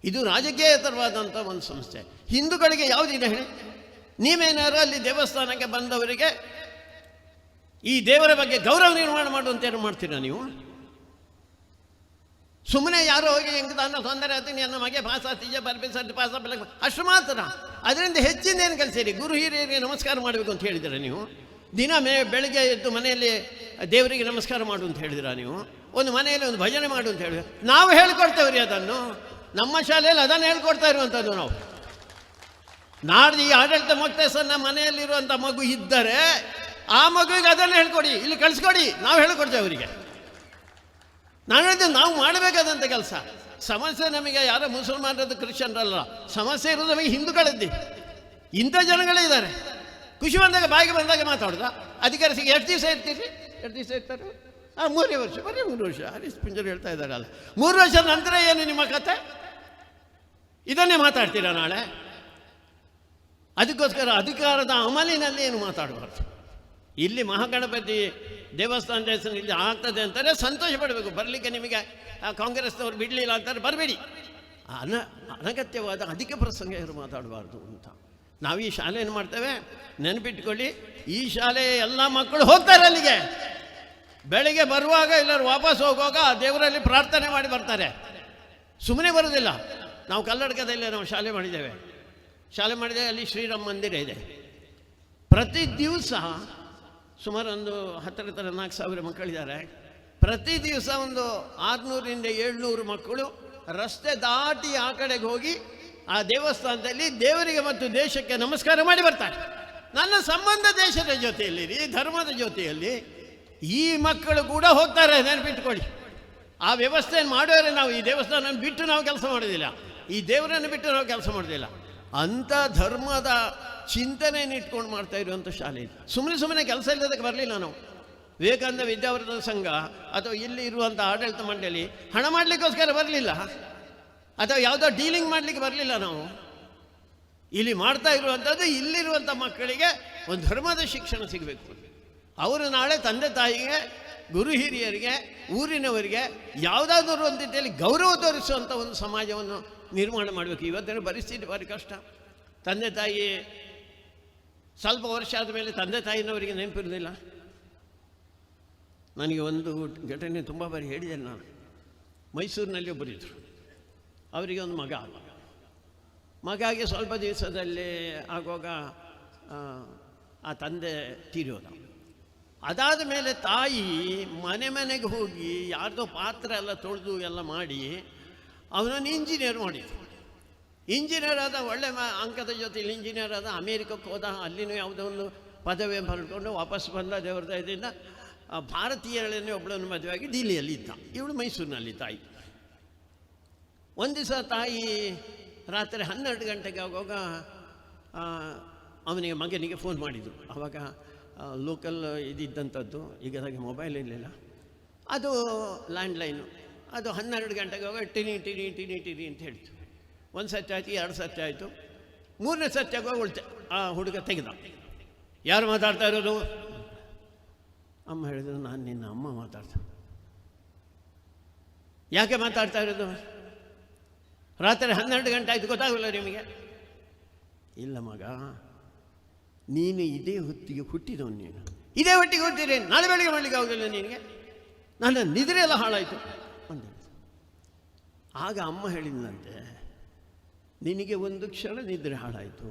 ಇದು ರಾಜಕೀಯತರವಾದಂಥ ಒಂದು ಸಂಸ್ಥೆ. ಹಿಂದೂಗಳಿಗೆ ಯಾವುದಿದೆ ಹೇಳಿ? ನೀವೇನಾರು ಅಲ್ಲಿ ದೇವಸ್ಥಾನಕ್ಕೆ ಬಂದವರಿಗೆ ಈ ದೇವರ ಬಗ್ಗೆ ಗೌರವ ನಿರ್ಮಾಣ ಮಾಡುವಂತ ಏನು ಮಾಡ್ತೀರಾ ನೀವು? ಸುಮ್ಮನೆ ಯಾರೋ ಹೋಗಿ ಹೆಂಗೆ ತಾನು ತೊಂದರೆ ಆಗ್ತೀನಿ ನನ್ನ ಮಗೆ ಪಾಸ ತೀಜ ಬರ್ಬಿ ಸರ್ಟಿ ಪಾಸ ಅಷ್ಟು ಮಾತ್ರ. ಅದರಿಂದ ಹೆಚ್ಚಿನ ಏನು ಕಲಿಸಿರಿ ಗುರು ಹಿರಿಯರಿಗೆ ನಮಸ್ಕಾರ ಮಾಡಬೇಕು ಅಂತ ಹೇಳಿದಿರ ನೀವು? ದಿನ ಮೇ ಬೆಳಗ್ಗೆ ಎದ್ದು ಮನೆಯಲ್ಲಿ ದೇವರಿಗೆ ನಮಸ್ಕಾರ ಮಾಡು ಅಂತ ಹೇಳಿದಿರ ನೀವು? ಒಂದು ಮನೆಯಲ್ಲಿ ಒಂದು ಭಜನೆ ಮಾಡು ಅಂತ ಹೇಳಿದ್ರೆ. ನಾವು ಹೇಳ್ಕೊಡ್ತೇವ್ರಿ ಅದನ್ನು. ನಮ್ಮ ಶಾಲೆಯಲ್ಲಿ ಅದನ್ನು ಹೇಳ್ಕೊಡ್ತಾ ಇರುವಂಥದ್ದು ನಾವು. ನಾಡ್ದು ಈ ಆಡಳಿತ ಮೊಕ್ತೇಸನ್ನ ಮನೆಯಲ್ಲಿರುವಂಥ ಮಗು ಇದ್ದರೆ ಆ ಮಗುವಿಗೆ ಅದನ್ನು ಹೇಳ್ಕೊಡಿ, ಇಲ್ಲಿ ಕಳಿಸ್ಕೊಡಿ, ನಾವು ಹೇಳ್ಕೊಡ್ತೇವೆ ಅವರಿಗೆ. ನಾನು ಹೇಳಿದ್ದು ನಾವು ಮಾಡಬೇಕಾದಂಥ ಕೆಲಸ. ಸಮಸ್ಯೆ ನಮಗೆ ಯಾರೋ ಮುಸಲ್ಮಾನರದ್ದು ಕ್ರಿಶ್ಚಿಯನ್ರಲ್ಲ, ಸಮಸ್ಯೆ ಇರೋದು ನಮಗೆ ಹಿಂದೂಗಳದ್ದು ಇಂಥ ಜನಗಳೇ ಇದ್ದಾರೆ. ಖುಷಿ ಬಂದಾಗ, ಬಾಯಿಗೆ ಬಂದಾಗ ಮಾತಾಡೋದ. ಅಧಿಕಾರಿ ಸಿಗಿ ಎಷ್ಟು ದಿವಸ ಇರ್ತೀರಿ? ಎಷ್ಟು ದಿವಸ ಇರ್ತಾರೆ? ಹಾಂ ಮೂರೇ ವರ್ಷ, ಬರೀ ಮೂರು ವರ್ಷ. ಹರೀಶ್ ಪುಂಜರು ಹೇಳ್ತಾ ಇದ್ದಾರಲ್ಲ. ಮೂರು ವರ್ಷದ ನಂತರ ಏನು ನಿಮ್ಮ ಕತೆ? ಇದನ್ನೇ ಮಾತಾಡ್ತೀರಾ ನಾಳೆ? ಅದಕ್ಕೋಸ್ಕರ ಅಧಿಕಾರದ ಅಮಲಿನಲ್ಲಿ ಏನು ಮಾತಾಡಬಾರ್ದು? ಇಲ್ಲಿ ಮಹಾಗಣಪತಿ ದೇವಸ್ಥಾನದ ಹೆಸರು ಇಲ್ಲಿ ಆಗ್ತದೆ ಅಂತಾರೆ, ಸಂತೋಷ ಪಡಬೇಕು. ಬರಲಿಕ್ಕೆ ನಿಮಗೆ, ಆ, ಕಾಂಗ್ರೆಸ್ನವ್ರು ಬಿಡಲಿಲ್ಲ ಅಂತಾರೆ, ಬರಬೇಡಿ. ಅನ, ಅನಗತ್ಯವಾದ ಅಧಿಕ ಪ್ರಸಂಗ ಇವರು ಮಾತಾಡಬಾರ್ದು ಅಂತ. ನಾವು ಈ ಶಾಲೆ ಏನು ಮಾಡ್ತೇವೆ. ನೆನಪಿಟ್ಕೊಳ್ಳಿ, ಈ ಶಾಲೆಯ ಎಲ್ಲ ಮಕ್ಕಳು ಹೋಗ್ತಾರೆ ಅಲ್ಲಿಗೆ. ಬೆಳಿಗ್ಗೆ ಬರುವಾಗ ಎಲ್ಲರೂ ವಾಪಸ್ ಹೋಗುವಾಗ ಆ ದೇವರಲ್ಲಿ ಪ್ರಾರ್ಥನೆ ಮಾಡಿ ಬರ್ತಾರೆ. ಸುಮ್ಮನೆ ಬರೋದಿಲ್ಲ. ನಾವು ಕಲ್ಲಡ್ಕದಲ್ಲೇ ನಾವು ಶಾಲೆ ಮಾಡಿದ್ದೇವೆ. ಶಾಲೆ ಮಾಡಿದ್ದೇವೆ ಅಲ್ಲಿ ಶ್ರೀರಾಮ್ ಮಂದಿರ ಇದೆ. ಪ್ರತಿ ದಿವಸ ಸುಮಾರು ಒಂದು ಹತ್ತರ ಹತ್ರ ನಾಲ್ಕು ಸಾವಿರ ಮಕ್ಕಳಿದ್ದಾರೆ. ಪ್ರತಿ ದಿವಸ ಒಂದು ಆರುನೂರಿಂದ ಏಳ್ನೂರು ಮಕ್ಕಳು ರಸ್ತೆ ದಾಟಿ ಆ ಕಡೆಗೆ ಹೋಗಿ ಆ ದೇವಸ್ಥಾನದಲ್ಲಿ ದೇವರಿಗೆ ಮತ್ತು ದೇಶಕ್ಕೆ ನಮಸ್ಕಾರ ಮಾಡಿ ಬರ್ತಾರೆ. ನನ್ನ ಸಂಬಂಧ ದೇಶದ ಜೊತೆಯಲ್ಲಿ ಧರ್ಮದ ಜೊತೆಯಲ್ಲಿ ಈ ಮಕ್ಕಳು ಕೂಡ ಹೋಗ್ತಾರೆ, ನೆನಪಿಟ್ಕೊಳ್ಳಿ. ಆ ವ್ಯವಸ್ಥೆಯನ್ನು ಮಾಡೋರೆ ನಾವು, ಈ ದೇವಸ್ಥಾನ ಬಿಟ್ಟು ನಾವು ಕೆಲಸ ಮಾಡೋದಿಲ್ಲ. ಈ ದೇವರನ್ನು ಬಿಟ್ಟು ನಾವು ಕೆಲಸ ಮಾಡೋದಿಲ್ಲ. ಅಂಥ ಧರ್ಮದ ಚಿಂತನೆಯನ್ನು ಇಟ್ಕೊಂಡು ಮಾಡ್ತಾ ಇರುವಂಥ ಶಾಲೆ ಸುಮ್ಮನೆ ಸುಮ್ಮನೆ ಕೆಲಸ ಇಲ್ಲದಕ್ಕೆ ಬರಲಿಲ್ಲ ನಾವು. ವಿವೇಕಾನಂದ ವಿದ್ಯಾವರ್ಧನ ಸಂಘ, ಅಥವಾ ಇಲ್ಲಿ ಇರುವಂಥ ಆಡಳಿತ ಮಂಡಳಿ, ಹಣ ಮಾಡಲಿಕ್ಕೋಸ್ಕರ ಬರಲಿಲ್ಲ. ಅಥವಾ ಯಾವುದೋ ಡೀಲಿಂಗ್ ಮಾಡಲಿಕ್ಕೆ ಬರಲಿಲ್ಲ ನಾವು. ಇಲ್ಲಿ ಮಾಡ್ತಾ ಇರುವಂಥದ್ದು, ಇಲ್ಲಿರುವಂಥ ಮಕ್ಕಳಿಗೆ ಒಂದು ಧರ್ಮದ ಶಿಕ್ಷಣ ಸಿಗಬೇಕು. ಅವರು ನಾಳೆ ತಂದೆ ತಾಯಿಗೆ ಗುರು ಹಿರಿಯರಿಗೆ ಊರಿನವರಿಗೆ ಯಾವುದಾದ್ರೂ ಒಂದು ರೀತಿಯಲ್ಲಿ ಗೌರವ ತೋರಿಸುವಂಥ ಒಂದು ಸಮಾಜವನ್ನು ನಿರ್ಮಾಣ ಮಾಡಬೇಕು. ಇವತ್ತಿನ ಪರಿಸ್ಥಿತಿ ಭಾರಿ ಕಷ್ಟ. ತಂದೆ ತಾಯಿ ಸ್ವಲ್ಪ ವರ್ಷ ಆದ ಮೇಲೆ ತಂದೆ ತಾಯಿನವರಿಗೆ ನೆನಪಿರೋದಿಲ್ಲ ನನಗೆ ಒಂದು ಘಟನೆ ತುಂಬ ಬಾರಿ ಹೇಳಿದೆ ನಾನು. ಮೈಸೂರಿನಲ್ಲಿ ಒಬ್ಬರಿದ್ದರು ಅವರಿಗೆ ಒಂದು ಮಗ. ಮಗಾಗೆ ಸ್ವಲ್ಪ ದಿವಸದಲ್ಲಿ ಆಗುವಾಗ ಆ, ತಂದೆ ತೀರೋದ. ಅದಾದ ಮೇಲೆ ತಾಯಿ ಮನೆ ಮನೆಗೆ ಹೋಗಿ ಯಾರ್ದೋ ಪಾತ್ರ ಎಲ್ಲ ತೊಳೆದು ಎಲ್ಲ ಮಾಡಿ, ಅವನನ್ನು ಇಂಜಿನಿಯರ್ ಮಾಡಿದ್ರು. ಇಂಜಿನಿಯರ್ ಆದ ಒಳ್ಳೆ ಅಂಕದ ಜೊತೆಲಿ ಇಂಜಿನಿಯರ್ ಆದ ಅಮೇರಿಕಕ್ಕೆ ಹೋದ, ಅಲ್ಲಿನೂ ಯಾವುದೋ ಒಂದು ಪದವಿ ಬರ್ಕೊಂಡು ವಾಪಸ್ ಬಂದ ದೇವರ ಆ ಭಾರತೀಯರನ್ನೇ ಒಬ್ಬಳನ್ನು ಮದುವೆಯಾಗಿ ದಿಲ್ಲಿಯಲ್ಲಿ ಇದ್ದ. ಇವಳು ಮೈಸೂರಿನಲ್ಲಿ ತಾಯಿ. ಒಂದು ದಿವಸ ತಾಯಿ ರಾತ್ರಿ ಹನ್ನೆರಡು ಗಂಟೆಗೆ ಆಗುವಾಗ ಅವನಿಗೆ ಮಗನಿಗೆ ಫೋನ್ ಮಾಡಿದರು. ಆವಾಗ ಲೋಕಲ್ ಇದಿದ್ದಂಥದ್ದು ಈಗ ನನಗೆ ಮೊಬೈಲ್ ಇರಲಿಲ್ಲ ಅದು ಲ್ಯಾಂಡ್ಲೈನು ಅದು ಹನ್ನೆರಡು ಗಂಟೆಗೆ ಹೋಗೋ ಟಿನಿ ಟಿನಿ ಟಿನಿ ಟಿನಿ ಅಂತ ಹೇಳ್ತು. ಒಂದು ಸತ್ಯ ಆಯಿತು, ಎರಡು ಸತ್ಯ ಆಯಿತು. ಮೂರನೇ ಸತ್ಯ ಆಗುವಾಗ ಉಳ್ತೆ, ಆ ಹುಡುಗ ತೆಗೆದ. ಯಾರು ಮಾತಾಡ್ತಾ ಇರೋದು? ಅಮ್ಮ ಹೇಳಿದ್ರು, ನಾನು ನಿನ್ನ ಅಮ್ಮ ಮಾತಾಡ್ತಾ ಯಾಕೆ ಮಾತಾಡ್ತಾ ಇರೋದು? ರಾತ್ರಿ ಹನ್ನೆರಡು ಗಂಟೆ ಆಯಿತು, ಗೊತ್ತಾಗಲ್ಲ ನಿಮಗೆ. ಇಲ್ಲ ಮಗ ನೀನು ಇದೇ ಹೊತ್ತಿಗೆ ಹುಟ್ಟಿದವನು ನೀನು. ಇದೇ ಹೊಟ್ಟಿಗೆ ಹುಟ್ಟಿದ್ರೆ ನಾಳೆ ಬೆಳಿಗ್ಗೆ ಮಾಡಲಿಕ್ಕೆ ಆಗೋದಿಲ್ಲ ನಿನಗೆ? ನನ್ನ ನಿದ್ರೆ ಎಲ್ಲ ಹಾಳಾಯಿತು ಅಂದ ಆಗ ಅಮ್ಮ ಹೇಳಿದಂತೆ ನಿನಗೆ ಒಂದು ಕ್ಷಣ ನಿದ್ರೆ ಹಾಳಾಯಿತು.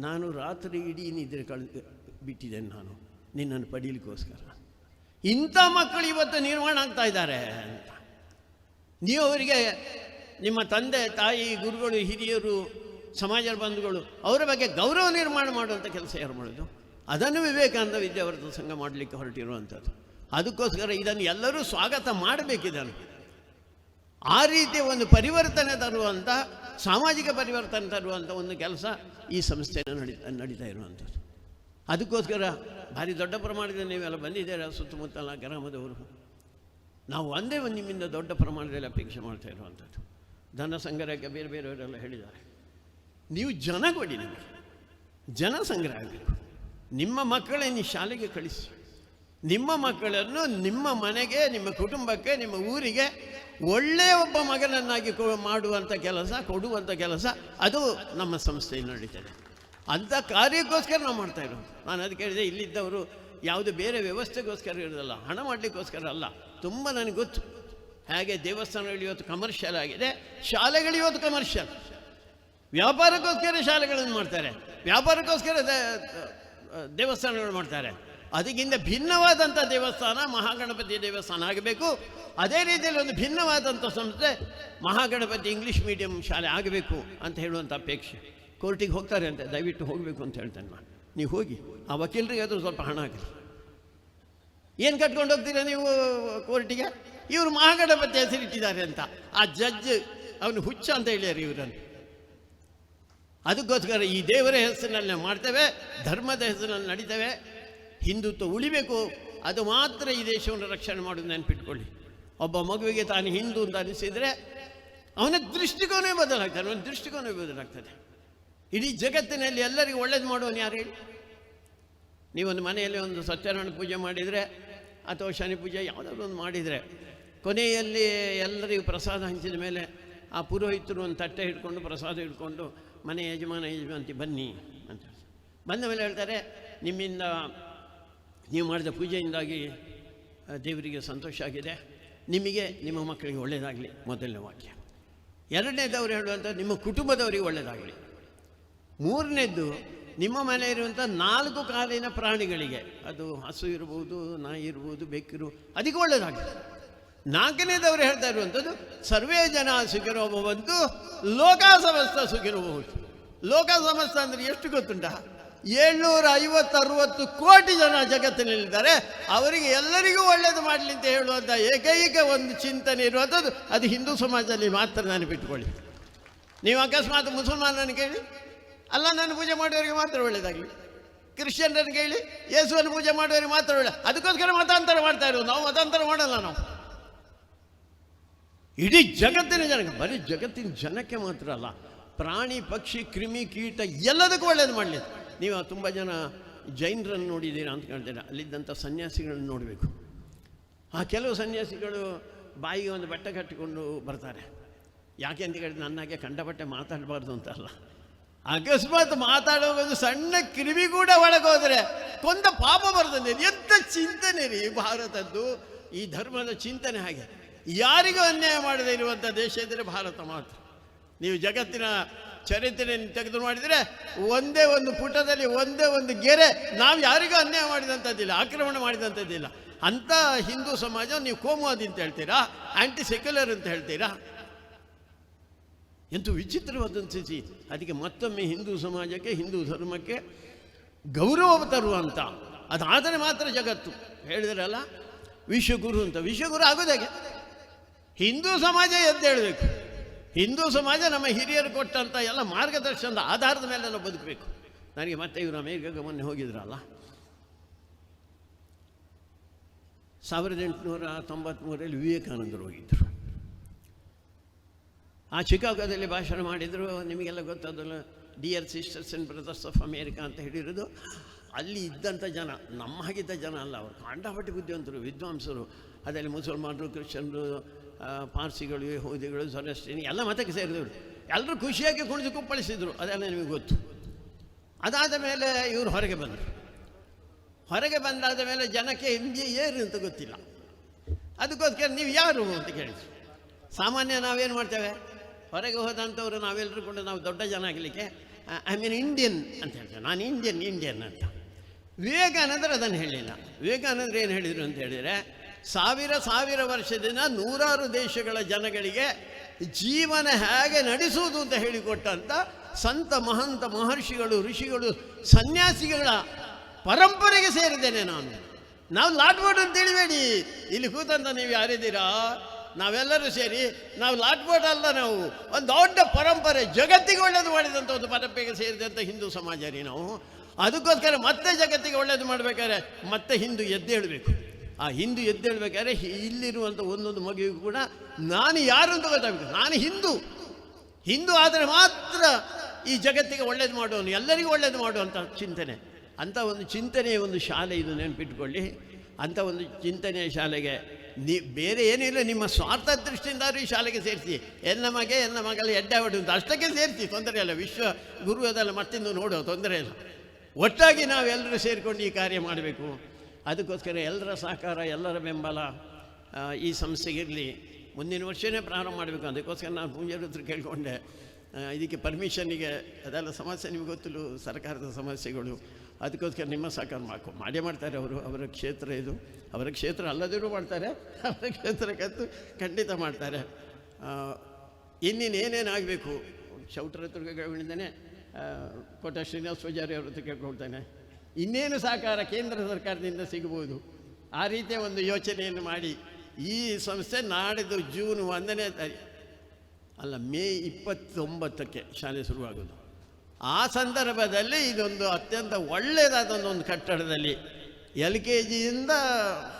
ನಾನು ರಾತ್ರಿ ಇಡೀ ನಿದ್ರೆ ಕಳೆದು ಬಿಟ್ಟಿದ್ದೇನೆ ನಾನು, ನಿನ್ನನ್ನು ಪಡೀಲಿಕ್ಕೋಸ್ಕರ. ಇಂಥ ಮಕ್ಕಳು ಇವತ್ತು ನಿರ್ಮಾಣ ಆಗ್ತಾ ಇದ್ದಾರೆ ಅಂತ. ನೀವು ಅವರಿಗೆ ನಿಮ್ಮ ತಂದೆ, ತಾಯಿ, ಗುರುಗಳು, ಹಿರಿಯರು ಸಮಾಜ ಬಂಧುಗಳು, ಅವರ ಬಗ್ಗೆ ಗೌರವ ನಿರ್ಮಾಣ ಮಾಡುವಂಥ ಕೆಲಸ ಯಾರು ಮಾಡೋದು? ಅದನ್ನು ವಿವೇಕಾನಂದ ವಿದ್ಯಾವರ್ಧ ಸಂಘ ಮಾಡಲಿಕ್ಕೆ ಹೊರಟಿರುವಂಥದ್ದು ಅದಕ್ಕೋಸ್ಕರ ಇದನ್ನು ಎಲ್ಲರೂ ಸ್ವಾಗತ ಮಾಡಬೇಕಿದನ್ನು. ಆ ರೀತಿಯ ಒಂದು ಪರಿವರ್ತನೆ ತರುವಂಥ ಸಾಮಾಜಿಕ ಪರಿವರ್ತನೆ ತರುವಂಥ ಒಂದು ಕೆಲಸ ಈ ಸಂಸ್ಥೆಯನ್ನು ನಡಿ ನಡೀತಾ ಇರುವಂಥದ್ದು ಅದಕ್ಕೋಸ್ಕರ ಭಾರಿ ದೊಡ್ಡ ಪ್ರಮಾಣದಲ್ಲಿ ನೀವೆಲ್ಲ ಬಂದಿದ್ದೀರಾ, ಸುತ್ತಮುತ್ತಲ ಗ್ರಾಮದವರು? ನಾವು ಒಂದೇ ಒಂದು ನಿಮ್ಮಿಂದ ದೊಡ್ಡ ಪ್ರಮಾಣದಲ್ಲಿ ಅಪೇಕ್ಷೆ ಮಾಡ್ತಾ ಇರುವಂಥದ್ದು ಧನ ಸಂಗ್ರಹಕ್ಕೆ ಬೇರೆ ಬೇರೆಯವರೆಲ್ಲ ಹೇಳಿದ್ದಾರೆ. ನೀವು ಜನ ಕೊಡಿ ನಮಗೆ. ಜನ ಸಂಗ್ರಹ ಆಗಬೇಕು ನಿಮ್ಮ ಮಕ್ಕಳನ್ನು ಶಾಲೆಗೆ ಕಳಿಸಿ. ನಿಮ್ಮ ಮಕ್ಕಳನ್ನು ನಿಮ್ಮ ಮನೆಗೆ, ನಿಮ್ಮ ಕುಟುಂಬಕ್ಕೆ, ನಿಮ್ಮ ಊರಿಗೆ ಒಳ್ಳೆಯ ಒಬ್ಬ ಮಗನನ್ನಾಗಿ ಮಾಡುವಂಥ ಕೆಲಸ ಕೊಡುವಂಥ ಕೆಲಸ, ಅದು ನಮ್ಮ ಸಂಸ್ಥೆಯಲ್ಲಿ ನಡೀತದೆ. ಅಂಥ ಕಾರ್ಯಕ್ಕೋಸ್ಕರ ನಾವು ಮಾಡ್ತಾ ಇರೋದು. ನಾನು ಅದಕ್ಕೆ ಹೇಳಿದೆ ಇಲ್ಲಿದ್ದವರು ಯಾವುದು ಬೇರೆ ವ್ಯವಸ್ಥೆಗೋಸ್ಕರ ಇರೋದಲ್ಲ, ಹಣ ಮಾಡಲಿಕ್ಕೋಸ್ಕರ ಅಲ್ಲ. ತುಂಬ ನನಗೆ ಗೊತ್ತು. ಹಾಗೆ ದೇವಸ್ಥಾನಗಳು ಇವತ್ತು ಕಮರ್ಷಿಯಲ್ ಆಗಿದೆ, ಶಾಲೆಗಳು ಇವತ್ತು ಕಮರ್ಷಿಯಲ್ ವ್ಯಾಪಾರಕ್ಕೋಸ್ಕರ ಶಾಲೆಗಳನ್ನು ಮಾಡ್ತಾರೆ. ವ್ಯಾಪಾರಕ್ಕೋಸ್ಕರ ದೇವಸ್ಥಾನಗಳು ಮಾಡ್ತಾರೆ. ಅದಕ್ಕಿಂತ ಭಿನ್ನವಾದಂಥ ದೇವಸ್ಥಾನ ಮಹಾಗಣಪತಿ ದೇವಸ್ಥಾನ ಆಗಬೇಕು. ಅದೇ ರೀತಿಯಲ್ಲಿ ಒಂದು ಭಿನ್ನವಾದಂಥ ಸಂಸ್ಥೆ ಮಹಾಗಣಪತಿ ಇಂಗ್ಲೀಷ್ ಮೀಡಿಯಂ ಶಾಲೆ ಆಗಬೇಕು ಅಂತ ಹೇಳುವಂಥ ಅಪೇಕ್ಷೆ. ಕೋರ್ಟಿಗೆ ಹೋಗ್ತಾರೆ ಅಂತ, ದಯವಿಟ್ಟು ಹೋಗಬೇಕು ಅಂತ ಹೇಳ್ತೇನೆ ನಾನು. ನೀವು ಹೋಗಿ, ಆ ವಕೀಲರಿಗೆ ಅದು ಸ್ವಲ್ಪ ಹಣ ಆಗಲಿ ಏನು ಕಟ್ಕೊಂಡು ಹೋಗ್ತೀರಾ ನೀವು ಕೋರ್ಟಿಗೆ? ಇವರು ಮಹಾಗಣಪತಿ ಹೆಸರಿಟ್ಟಿದ್ದಾರೆ ಅಂತ. ಆ ಜಡ್ಜ್, ಅವನು ಹುಚ್ಚ ಅಂತ ಹೇಳ್ಯಾರ ಇವರನ್ನು. ಅದಕ್ಕೋಸ್ಕರ ಈ ದೇವರ ಹೆಸರಿನಲ್ಲಿ ಮಾಡ್ತೇವೆ, ಧರ್ಮದ ಹೆಸರಿನಲ್ಲಿ ನಡೀತೇವೆ. ಹಿಂದುತ್ವ ಉಳಿಬೇಕು, ಅದು ಮಾತ್ರ ಈ ದೇಶವನ್ನು ರಕ್ಷಣೆ ಮಾಡೋದು ನೆನಪಿಟ್ಕೊಳ್ಳಿ. ಒಬ್ಬ ಮಗುವಿಗೆ ತಾನು ಹಿಂದೂ ಅಂತ ಅನಿಸಿದರೆ, ಅವನ ದೃಷ್ಟಿಕೋನೇ ಬದಲಾಗ್ತಾನೆ ಅವನ ದೃಷ್ಟಿಕೋನೇ ಬದಲಾಗ್ತದೆ. ಇಡೀ ಜಗತ್ತಿನಲ್ಲಿ ಎಲ್ಲರಿಗೂ ಒಳ್ಳೇದು ಮಾಡೋನು ಯಾರು ಹೇಳಿ? ನೀವೊಂದು ಮನೆಯಲ್ಲಿ ಒಂದು ಸತ್ಯನಾರಾಯಣ ಪೂಜೆ ಮಾಡಿದರೆ, ಅಥವಾ ಶನಿ ಪೂಜೆ ಯಾವುದಾದ್ರು ಒಂದು ಮಾಡಿದರೆ, ಕೊನೆಯಲ್ಲಿ ಎಲ್ಲರಿಗೂ ಪ್ರಸಾದ ಹಂಚಿದ ಮೇಲೆ ಆ ಪುರೋಹಿತರು ಒಂದು ತಟ್ಟೆ ಹಿಡ್ಕೊಂಡು ಪ್ರಸಾದ ಹಿಡ್ಕೊಂಡು ಮನೆ ಯಜಮಾನ ಯಜಮಾಂತಿ ಬನ್ನಿ ಅಂತ. ಬಂದ ಮೇಲೆ ಹೇಳ್ತಾರೆ, ನಿಮ್ಮಿಂದ ನೀವು ಮಾಡಿದ ಪೂಜೆಯಿಂದಾಗಿ ದೇವರಿಗೆ ಸಂತೋಷ ಆಗಿದೆ. ನಿಮಗೆ, ನಿಮ್ಮ ಮಕ್ಕಳಿಗೆ ಒಳ್ಳೆಯದಾಗಲಿ ಮೊದಲನೇ ವಾಕ್ಯ. ಎರಡನೇದವ್ರು ಹೇಳುವಂಥ ನಿಮ್ಮ ಕುಟುಂಬದವರಿಗೆ ಒಳ್ಳೆಯದಾಗಲಿ ಮೂರನೇದ್ದು ನಿಮ್ಮ ಮನೆ ಇರುವಂಥ ನಾಲ್ಕು ಕಾಲಿನ ಪ್ರಾಣಿಗಳಿಗೆ, ಅದು ಹಸು ಇರ್ಬೋದು, ನಾಯಿ ಇರ್ಬೋದು, ಬೆಕ್ಕಿರು, ಅದಕ್ಕೆ ಒಳ್ಳೆಯದಾಗಲಿ ನಾಲ್ಕನೇದವರು ಹೇಳ್ತಾ ಇರುವಂಥದ್ದು, ಸರ್ವೇ ಜನ ಸುಖಿರೋ ಭವಂತು ಲೋಕ ಸಮಸ್ತ ಸುಖಿರೋ ಲೋಕ ಸಮಸ್ತ ಅಂದರೆ ಎಷ್ಟು ಗೊತ್ತುಂಟ? ಏಳ್ನೂರ ಐವತ್ತರವತ್ತು ಕೋಟಿ ಜನ ಜಗತ್ತಿನಲ್ಲಿದ್ದಾರೆ ಅವರಿಗೆ ಎಲ್ಲರಿಗೂ ಒಳ್ಳೆಯದು ಮಾಡಲಿ ಅಂತ ಹೇಳುವಂಥ ಏಕೈಕ ಒಂದು ಚಿಂತನೆ ಇರುವಂಥದ್ದು, ಅದು ಹಿಂದೂ ಸಮಾಜದಲ್ಲಿ ಮಾತ್ರ ನಾನು ಬಿಟ್ಕೊಳ್ಳಿ ನೀವು ಅಕಸ್ಮಾತ್ ಮುಸಲ್ಮಾನನ ಕೇಳಿ, ಅಲ್ಲ ನಾನು ಪೂಜೆ ಮಾಡೋರಿಗೆ ಮಾತ್ರ ಒಳ್ಳೆಯದಾಗಲಿ ಕ್ರಿಶ್ಚಿಯನ್ರನ್ನು ಕೇಳಿ, ಯೇಸುವನ್ನು ಪೂಜೆ ಮಾಡೋರಿಗೆ ಮಾತ್ರ ಒಳ್ಳೆ, ಅದಕ್ಕೋಸ್ಕರ ಮತಾಂತರ ಮಾಡ್ತಾ ಇರೋದು. ನಾವು ಮತಾಂತರ ಮಾಡಲ್ಲ ನಾವು. ಇಡೀ ಜಗತ್ತಿನ ಜನಕ್ಕೆ, ಬರೀ ಜಗತ್ತಿನ ಜನಕ್ಕೆ ಮಾತ್ರ ಅಲ್ಲ, ಪ್ರಾಣಿ, ಪಕ್ಷಿ, ಕ್ರಿಮಿ, ಕೀಟ, ಎಲ್ಲದಕ್ಕೂ ಒಳ್ಳೇದು ಮಾಡಲಿ ನೀವು ತುಂಬ ಜನ ಜೈನರನ್ನು ನೋಡಿದ್ದೀರಾ ಅಂತ ಕೇಳ್ತೀರಾ ಅಲ್ಲಿದ್ದಂಥ ಸನ್ಯಾಸಿಗಳನ್ನು ನೋಡಬೇಕು. ಆ ಕೆಲವು ಸನ್ಯಾಸಿಗಳು ಬಾಯಿಗೆ ಒಂದು ಬಟ್ಟೆ ಕಟ್ಟಿಕೊಂಡು ಬರ್ತಾರೆ. ಯಾಕೆ ಅಂತ ಕೇಳಿದ್ರೆ ನನ್ನಾಗೆ ಕಂಡಪಟ್ಟೆ ಮಾತಾಡಬಾರ್ದು ಅಂತಲ್ಲ ಅಕಸ್ಮಾತ್ ಮಾತಾಡೋ ಒಂದು ಸಣ್ಣ ಕ್ರಿಮಿ ಕೂಡ ಒಳಗೋದ್ರೆ ಕೊಂದ ಪಾಪ ಬರ್ತದೆ. ಎಂಥ ಚಿಂತನೆ ರೀ ಭಾರತದ್ದು? ಈ ಧರ್ಮದ ಚಿಂತನೆ ಹಾಗೆ. ಯಾರಿಗೂ ಅನ್ಯಾಯ ಮಾಡದೇ ಇರುವಂಥ ದೇಶ ಇದ್ದರೆ ಭಾರತ ಮಾತ್ರ. ನೀವು ಜಗತ್ತಿನ ಚರಿತ್ರೆಯನ್ನು ತೆಗೆದು ಮಾಡಿದರೆ ಒಂದೇ ಒಂದು ಪುಟದಲ್ಲಿ ಒಂದೇ ಒಂದು ಗೆರೆ ನಾವು ಯಾರಿಗೂ ಅನ್ಯಾಯ ಮಾಡಿದಂಥದ್ದಿಲ್ಲ, ಆಕ್ರಮಣ ಮಾಡಿದಂಥದ್ದಿಲ್ಲ. ಅಂಥ ಹಿಂದೂ ಸಮಾಜ ನೀವು ಕೋಮುವಾದಿ ಅಂತ ಹೇಳ್ತೀರಾ ಆ್ಯಂಟಿ ಸೆಕ್ಯುಲರ್ ಅಂತ ಹೇಳ್ತೀರಾ? ಎಂತೂ ವಿಚಿತ್ರವಾದಂಥ ಸ್ಥಿತಿ. ಅದಕ್ಕೆ ಮತ್ತೊಮ್ಮೆ ಹಿಂದೂ ಸಮಾಜಕ್ಕೆ, ಹಿಂದೂ ಧರ್ಮಕ್ಕೆ ಗೌರವ ತರುವಂಥ, ಅದಾದರೆ ಮಾತ್ರ ಜಗತ್ತು. ಹೇಳಿದ್ರಲ್ಲ, ವಿಶ್ವಗುರು ಅಂತ. ವಿಶ್ವಗುರು ಆಗೋದಾಗೆ ಹಿಂದೂ ಸಮಾಜ ಎದ್ದೇಳಬೇಕು ಹಿಂದೂ ಸಮಾಜ ನಮ್ಮ ಹಿರಿಯರು ಕೊಟ್ಟಂಥ ಎಲ್ಲ ಮಾರ್ಗದರ್ಶನದ ಆಧಾರದ ಮೇಲೆ ನಾವು ಬದುಕಬೇಕು. ನನಗೆ ಮತ್ತೆ ಇವರು ಅಮೇರಿಕಾಗ ಮೊನ್ನೆ ಹೋಗಿದ್ರಲ್ಲ? ಸಾವಿರದ ಎಂಟುನೂರ ತೊಂಬತ್ತ್ಮೂರರಲ್ಲಿ ವಿವೇಕಾನಂದರು ಹೋಗಿದ್ದರು ಆ ಚಿಕಾಗೋದಲ್ಲಿ ಭಾಷಣ ಮಾಡಿದರು. ನಿಮಗೆಲ್ಲ ಗೊತ್ತಾದಲ್ಲ dear sisters and brothers of America ಅಂತ ಹೇಳಿರೋದು. ಅಲ್ಲಿ ಇದ್ದಂಥ ಜನ, ನಮ್ಮ ಹಾಗಿದ್ದ ಜನ ಅಲ್ಲ. ಅವರು ಕಾಂಡಾಪಟ್ಟಿ ಬುದ್ಧಿವಂತರು, ವಿದ್ವಾಂಸರು. ಅದರಲ್ಲಿ ಮುಸಲ್ಮಾನರು, ಕ್ರಿಶ್ಚಿಯನ್ರು ಪಾರ್ಸಿಗಳು, ಯಹೂದಿಗಳು ಸೊರಸ್ಟಿನಿ ಎಲ್ಲ ಮತಕ್ಕೆ ಸೇರಿದವರು. ಎಲ್ಲರೂ ಖುಷಿಯಾಗಿ ಕುಣಿದು ಕುಪ್ಪಳಿಸಿದರು. ಅದೆಲ್ಲ ನಿಮಗೆ ಗೊತ್ತು. ಅದಾದ ಮೇಲೆ ಇವರು ಹೊರಗೆ ಬಂದರು. ಹೊರಗೆ ಬಂದಾದ ಮೇಲೆ ಜನಕ್ಕೆ ಎಂ ಏರು ಅಂತ ಗೊತ್ತಿಲ್ಲ. ಅದಕ್ಕೋಸ್ಕರ ನೀವು ಯಾರು ಅಂತ ಕೇಳಿದ್ರು. ಸಾಮಾನ್ಯ ನಾವೇನು ಮಾಡ್ತೇವೆ? ಹೊರಗೆ ಹೋದಂಥವ್ರು ನಾವೆಲ್ಲರೂ ಕೂಡ ನಾವು ದೊಡ್ಡ ಜನ ಆಗಲಿಕ್ಕೆ ಐ ಮೀನ್ ಇಂಡಿಯನ್ ಅಂತ ಹೇಳ್ತೇವೆ. ನಾನು ಇಂಡಿಯನ್ ಇಂಡಿಯನ್ ಅಂತ. ವಿವೇಕಾನಂದರು ಅದನ್ನು ಹೇಳಿಲ್ಲ. ವಿವೇಕಾನಂದರು ಏನು ಹೇಳಿದರು ಅಂತ ಹೇಳಿದರೆ ಸಾವಿರ ಸಾವಿರ ವರ್ಷದಿಂದ ನೂರಾರು ದೇಶಗಳ ಜನಗಳಿಗೆ ಜೀವನ ಹೇಗೆ ನಡೆಸುವುದು ಅಂತ ಹೇಳಿಕೊಟ್ಟಂಥ ಸಂತ ಮಹಂತ ಮಹರ್ಷಿಗಳು, ಋಷಿಗಳು, ಸನ್ಯಾಸಿಗಳ ಪರಂಪರೆಗೆ ಸೇರಿದ್ದೇನೆ ನಾನು. ನಾವು ಲಾಟ್ಬೋರ್ಡ್ ಅಂತ ತಿಳಿಬೇಡಿ ಇಲ್ಲಿ ಕೂತಂತ ನೀವು ಯಾರಿದ್ದೀರಾ? ನಾವೆಲ್ಲರೂ ಸೇರಿ ನಾವು ಲಾಟ್ಬೋರ್ಡ್ ಅಲ್ಲ ನಾವು, ಒಂದು ದೊಡ್ಡ ಪರಂಪರೆ ಜಗತ್ತಿಗೆ ಒಳ್ಳೇದು ಮಾಡಿದಂಥ ಒಂದು ಪರಂಪರೆಗೆ ಸೇರಿದಂಥ ಹಿಂದೂ ಸಮಾಜ ರೀ ನಾವು. ಅದಕ್ಕೋಸ್ಕರ ಮತ್ತೆ ಜಗತ್ತಿಗೆ ಒಳ್ಳೇದು ಮಾಡಬೇಕಾದ್ರೆ ಮತ್ತೆ ಹಿಂದೂ ಎದ್ದೇಳಬೇಕು ಆ ಹಿಂದೂ ಎದ್ದೇಳ್ಬೇಕಾದ್ರೆ ಇಲ್ಲಿರುವಂಥ ಒಂದೊಂದು ಮಗುವಿಗೂ ಕೂಡ ನಾನು ಯಾರು ಅಂತ ಗೊತ್ತಾಗಬೇಕು. ನಾನು ಹಿಂದೂ. ಹಿಂದೂ ಆದರೆ ಮಾತ್ರ ಈ ಜಗತ್ತಿಗೆ ಒಳ್ಳೇದು ಮಾಡುವನು, ಎಲ್ಲರಿಗೂ ಒಳ್ಳೇದು ಮಾಡುವಂಥ ಚಿಂತನೆ. ಅಂಥ ಒಂದು ಚಿಂತನೆಯ ಒಂದು ಶಾಲೆ ಇದು ನೆನಪಿಟ್ಕೊಳ್ಳಿ. ಅಂಥ ಒಂದು ಚಿಂತನೆಯ ಶಾಲೆಗೆ ನೀ ಬೇರೆ ಏನಿಲ್ಲ ನಿಮ್ಮ ಸ್ವಾರ್ಥ ದೃಷ್ಟಿಯಿಂದಾದ್ರೂ ಈ ಶಾಲೆಗೆ ಸೇರಿಸಿ. ಎನ್ನ ಮಗೆ, ಎನ್ನ ಮಗಳ, ಎಡ್ಡೆ ಹೊಡೆ ಅಂತ ಅಷ್ಟಕ್ಕೆ ಸೇರಿಸಿ. ತೊಂದರೆ ಇಲ್ಲ, ವಿಶ್ವ ಗುರು ಅದೆಲ್ಲ ಮತ್ತಿಂದು ನೋಡೋ ತೊಂದರೆ ಇಲ್ಲ. ಒಟ್ಟಾಗಿ ನಾವೆಲ್ಲರೂ ಸೇರಿಕೊಂಡು ಈ ಕಾರ್ಯ ಮಾಡಬೇಕು. ಅದಕ್ಕೋಸ್ಕರ ಎಲ್ಲರ ಸಹಕಾರ, ಎಲ್ಲರ ಬೆಂಬಲ ಈ ಸಂಸ್ಥೆಗಿರಲಿ. ಮುಂದಿನ ವರ್ಷವೇ ಪ್ರಾರಂಭ ಮಾಡಬೇಕು. ಅದಕ್ಕೋಸ್ಕರ ನಾನು ಪೂಜಾರ ಹತ್ರ ಕೇಳಿಕೊಂಡೆ. ಇದಕ್ಕೆ ಪರ್ಮಿಷನ್ನಿಗೆ ಅದೆಲ್ಲ ಸಮಸ್ಯೆ ನಿಮ್ಗೆ ಗೊತ್ತಿಲ್ಲ ಸರ್ಕಾರದ ಸಮಸ್ಯೆಗಳು. ಅದಕ್ಕೋಸ್ಕರ ನಿಮ್ಮ ಸಹಕಾರ ಮಾಡ್ಕೊ. ಮಾಡೇ ಮಾಡ್ತಾರೆ ಅವರು. ಅವರ ಕ್ಷೇತ್ರ ಇದು. ಅವರ ಕ್ಷೇತ್ರ ಅಲ್ಲದಿರೂ ಮಾಡ್ತಾರೆ. ಅವರ ಕ್ಷೇತ್ರಕ್ಕಂತೂ ಖಂಡಿತ ಮಾಡ್ತಾರೆ. ಇನ್ನೇನೇನಾಗಬೇಕು ಚೌಟ್ರ ಹತ್ರ ಕೇಳ್ಕೊಂಡಿದ್ದೇನೆ. ಕೋಟ ಶ್ರೀನಿವಾಸ ಪೂಜಾರಿ ಅವ್ರ ಹತ್ರ ಕೇಳ್ಕೊಳ್ತಾನೆ. ಇನ್ನೇನು ಸಹಕಾರ ಕೇಂದ್ರ ಸರ್ಕಾರದಿಂದ ಸಿಗಬಹುದು? ಆ ರೀತಿಯ ಒಂದು ಯೋಚನೆಯನ್ನು ಮಾಡಿ. ಈ ಸಂಸ್ಥೆ ನಾಡಿದ್ದು ಜೂನ್ ಒಂದನೇ ತಾರೀಕು ಅಲ್ಲ, ಮೇ ಇಪ್ಪತ್ತೊಂಬತ್ತಕ್ಕೆ ಶಾಲೆ ಶುರುವಾಗೋದು. ಆ ಸಂದರ್ಭದಲ್ಲಿ ಇದೊಂದು ಅತ್ಯಂತ ಒಳ್ಳೆಯದಾದ ಒಂದು ಕಟ್ಟಡದಲ್ಲಿ ಎಲ್ ಕೆ ಜಿಯಿಂದ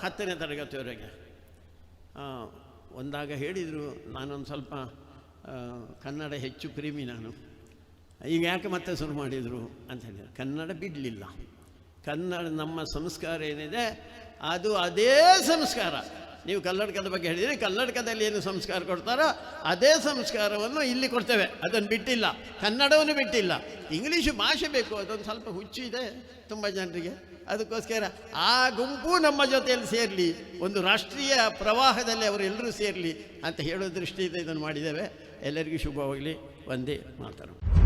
ಹತ್ತನೇ ತರಗತಿವರೆಗೆ. ಒಂದಾಗ ಹೇಳಿದರು, ನಾನೊಂದು ಸ್ವಲ್ಪ ಕನ್ನಡ ಹೆಚ್ಚು ಪ್ರೇಮಿ ನಾನು. ಈಗ ಯಾಕೆ ಮತ್ತೆ ಶುರು ಮಾಡಿದರು ಅಂತ ಹೇಳಿದರು. ಕನ್ನಡ ಬಿಡಲಿಲ್ಲ. ಕನ್ನಡ ನಮ್ಮ ಸಂಸ್ಕಾರ ಏನಿದೆ, ಅದು ಅದೇ ಸಂಸ್ಕಾರ. ನೀವು ಕನ್ನಡಕದ ಬಗ್ಗೆ ಹೇಳಿದರೆ ಕನ್ನಡಕದಲ್ಲಿ ಏನು ಸಂಸ್ಕಾರ ಕೊಡ್ತಾರೋ ಅದೇ ಸಂಸ್ಕಾರವನ್ನು ಇಲ್ಲಿ ಕೊಡ್ತೇವೆ. ಅದನ್ನು ಬಿಟ್ಟಿಲ್ಲ. ಕನ್ನಡವನ್ನು ಬಿಟ್ಟಿಲ್ಲ. ಇಂಗ್ಲೀಷು ಭಾಷೆ ಬೇಕು, ಅದೊಂದು ಸ್ವಲ್ಪ ಹುಚ್ಚು ಇದೆ ತುಂಬ ಜನರಿಗೆ. ಅದಕ್ಕೋಸ್ಕರ ಆ ಗುಂಪು ನಮ್ಮ ಜೊತೆಯಲ್ಲಿ ಸೇರಲಿ, ಒಂದು ರಾಷ್ಟ್ರೀಯ ಪ್ರವಾಹದಲ್ಲಿ ಅವರೆಲ್ಲರೂ ಸೇರಲಿ ಅಂತ ಹೇಳೋ ದೃಷ್ಟಿಯಿಂದ ಇದನ್ನು ಮಾಡಿದ್ದೇವೆ. ಎಲ್ಲರಿಗೂ ಶುಭವಾಗಲಿ. ಒಂದೇ ಮಾತಾಡೋಣ